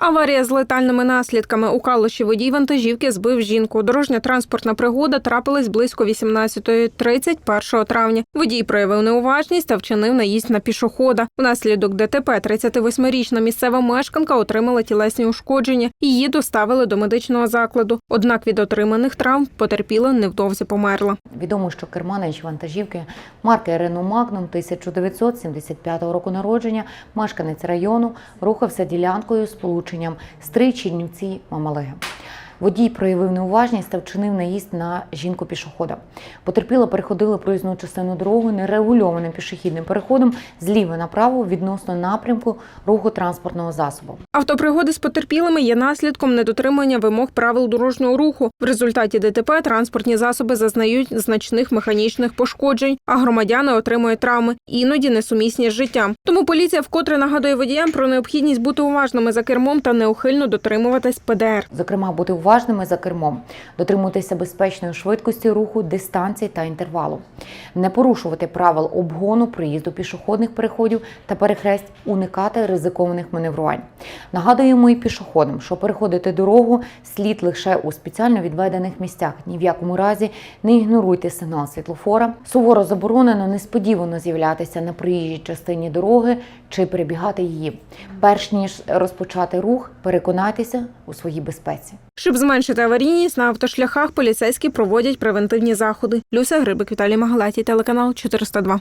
Аварія з летальними наслідками у Калуші водій вантажівки збив жінку. Дорожня транспортна пригода трапилась близько 18.30 1 травня. Водій проявив неуважність та вчинив наїзд на пішохода. Внаслідок ДТП 38-річна місцева мешканка отримала тілесні ушкодження. Її доставили до медичного закладу. Однак від отриманих травм потерпіла невдовзі померла. Відомо, що керманич вантажівки марки Renault Magnum 1975 року народження, мешканець району, рухався ділянкою з полученням Стрий Чернівці Мамалеги. Водій проявив неуважність та вчинив наїзд на жінку пішохода. Потерпіла переходила проїзну частину дороги нерегульованим пішохідним переходом зліва направо відносно напрямку руху транспортного засобу. Автопригоди з потерпілими є наслідком недотримання вимог правил дорожнього руху. В результаті ДТП транспортні засоби зазнають значних механічних пошкоджень, а громадяни отримують травми, іноді несумісні з життям. Тому поліція вкотре нагадує водіям про необхідність бути уважними за кермом та неухильно дотримуватись ПДР. Зокрема, бути уважними за кермом, дотримуватися безпечної швидкості руху, дистанції та інтервалу, не порушувати правил обгону, проїзду пішохідних переходів та перехресть, уникати ризикованих маневрувань. Нагадуємо і пішоходам, що переходити дорогу слід лише у спеціально відведених місцях. Ні в якому разі не ігноруйте сигнал світлофора. Суворо заборонено несподівано з'являтися на проїжджій частині дороги чи перебігати її. Перш ніж розпочати рух, переконайтеся у своїй безпеці. Щоб зменшити аварійність на автошляхах, поліцейські проводять превентивні заходи. Люся Грибик, Віталій Магалаті, телеканал 402.